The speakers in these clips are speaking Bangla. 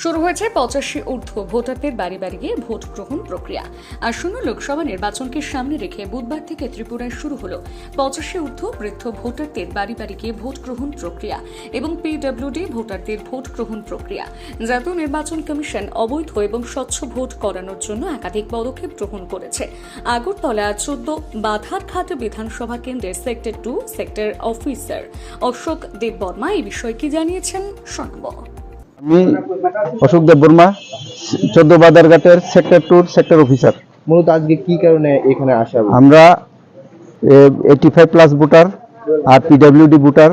শুরু হয়েছে পঁচাশি ঊর্ধ্ব ভোটারদের বাড়ি বাড়ি গিয়ে ভোট গ্রহণ প্রক্রিয়া। আর আসন্ন লোকসভা নির্বাচনকে সামনে রেখে বুধবার থেকে ত্রিপুরায় শুরু হল পঁচাশি ঊর্ধ্ব বৃদ্ধ ভোটারদের বাড়ি বাড়ি গিয়ে ভোট গ্রহণ প্রক্রিয়া এবং পিডব্লিউডি ভোটারদের ভোট গ্রহণ প্রক্রিয়া। জাতীয় নির্বাচন কমিশন অবৈধ এবং স্বচ্ছ ভোট করানোর জন্য একাধিক পদক্ষেপ গ্রহণ করেছে। আগরতলা চোদ্দ, বাধারঘাট বিধানসভা কেন্দ্রের sector two, sector officer Ashok Debbarma এই বিষয়ে কি জানিয়েছেন, শোনাব। আমি অশোক দেব বর্মা চোদ্দ বাজারঘাটের সেক্টর টুর সেক্টর অফিসার মূলত আজকে কি কারণে এখানে আসা আমরা এইটি ফাইভ প্লাস ভোটার আর পিডাব্লিউডি ভোটার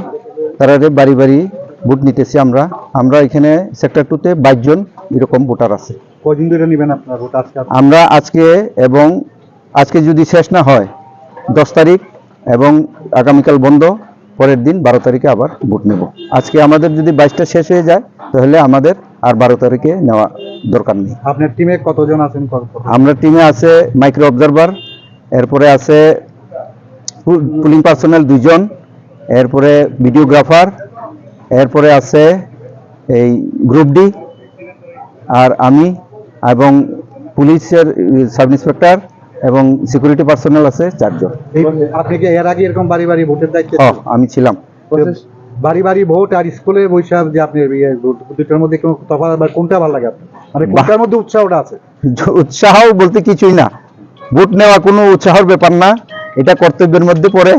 তারা বাড়ি বাড়ি ভোট নিতেছি আমরা। আমরা এখানে সেক্টর টুতে বাইশ জন এরকম ভোটার আছে। কদিন ধরে নেবেন আপনার ভোট আজকে? আমরা আজকে এবং আজকে যদি শেষ না হয় দশ তারিখ এবং আগামীকাল বন্ধ পরের দিন বারো তারিখে আবার ভোট নেব। আজকে আমাদের যদি বাইশটা শেষ হয়ে যায় তাহলে আমাদের আর বারো তারিখে নেওয়া দরকার নেই। আপনার টিমে কতজন আছেন আমরা টিমে আছে মাইক্রো অবজারভার এরপরে আছে পুলিং পার্সোনাল দুইজন এরপরে ভিডিওগ্রাফার এরপরে আছে এই গ্রুপ ডি আর আমি এবং পুলিশের সাব ইন্সপেক্টর এবং সিকিউরিটি পার্সোনাল আছে চারজন। আপনি কি এর আগে এরকম বাড়ি বাড়ি ভোটের দায়িত্বে? আমি ছিলাম। বাড়ি বাড়ি ভোট আর স্কুলে বৈশাখ যে আপনি দুটোর মধ্যে কোনো তফাৎ বা কোনটা ভালো লাগে আপনার? মানে কোনটার মধ্যে উৎসাহটা আছে? উৎসাহ বলতে কিছুই না। ভোট নেওয়া কোনো উৎসাহর ব্যাপার না। এটা কর্তব্যের মধ্যে পড়ে।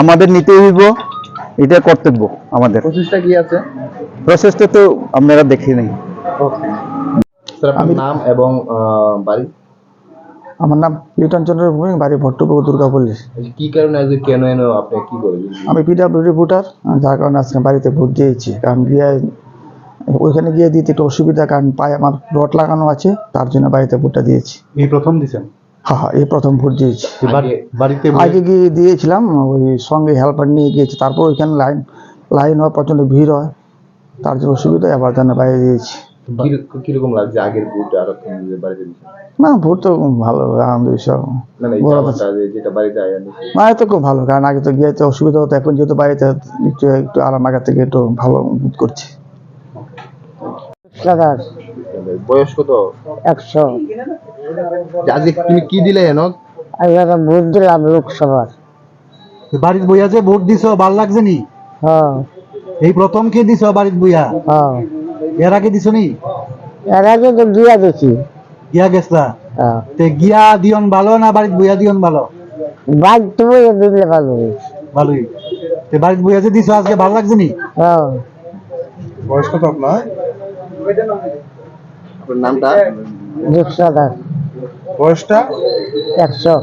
আমাদের নিতে হইব। এটা কর্তব্য আমাদের। প্রসেসটা কি আছে? প্রসেসটা তো আপনারা দেখে নেই আপনার নাম এবং বাড়ি? আমার নাম লিটন চন্দ্র ভূমি বাড়ি ভট্টপুকুর দুর্গাপল্লী কি কারণে আজকে কেন এনো আপনি কি করেন আমি পিডাব্লিউডি ভোটার যার কারণে আজকে বাড়িতে ভোট দিয়েছি। কারণ গিয়ে ওইখানে গিয়ে দিতে একটু অসুবিধা কারণ পায়ে আমার রড লাগানো আছে তার জন্য বাড়িতে ভোটটা দিয়েছি। এই প্রথম দিছেন হ্যাঁ হ্যাঁ এই প্রথম ভোট দিয়েছি। বাড়িতে আগে গিয়ে দিয়েছিলাম ওই সঙ্গে হেল্পার নিয়ে গিয়েছি তারপর ওইখানে লাইন লাইন হয় প্রচণ্ড ভিড় হয় তার জন্য অসুবিধা আবার জন্য বাইরে দিয়েছি। কীরকম লাগছে আগের ভোট আর বাড়িতে না ভোট তো ভালো যেটা বাড়িতে না এত খুব ভালো কারণ আগে তো গিয়ে অসুবিধা হতো এখন যেহেতু বাড়িতে একটু একটু আরাম থেকে একটু ভালো বোধ করছি। দাদার বয়স কত? একশো। আজকে তুমি কি দিলে এনো আমি একটা ভোট দিলাম লোকসভার। বাড়ির বইয়া যে ভোট দিছো ভালো লাগছে নি? হ্যাঁ। এই প্রথম কে দিছো বাড়ির বইয়া? হ্যাঁ। এর আগে দিছো নি? এর আগে তো গিয়া দেখি গিয়া গেছলা? হ্যাঁ। তে গিয়া দিয়ন ভালো না বাড়ির বইয়া দিয়ন ভালো? বাইক তো বইয়ে দিলে ভালো ভালোই। তে বাড়ির বইয়া যে দিছো আজকে ভালো লাগছে নি? হ্যাঁ। বয়স কত আপনার? আপনার নামটা? দাস বয়সটা? একশো।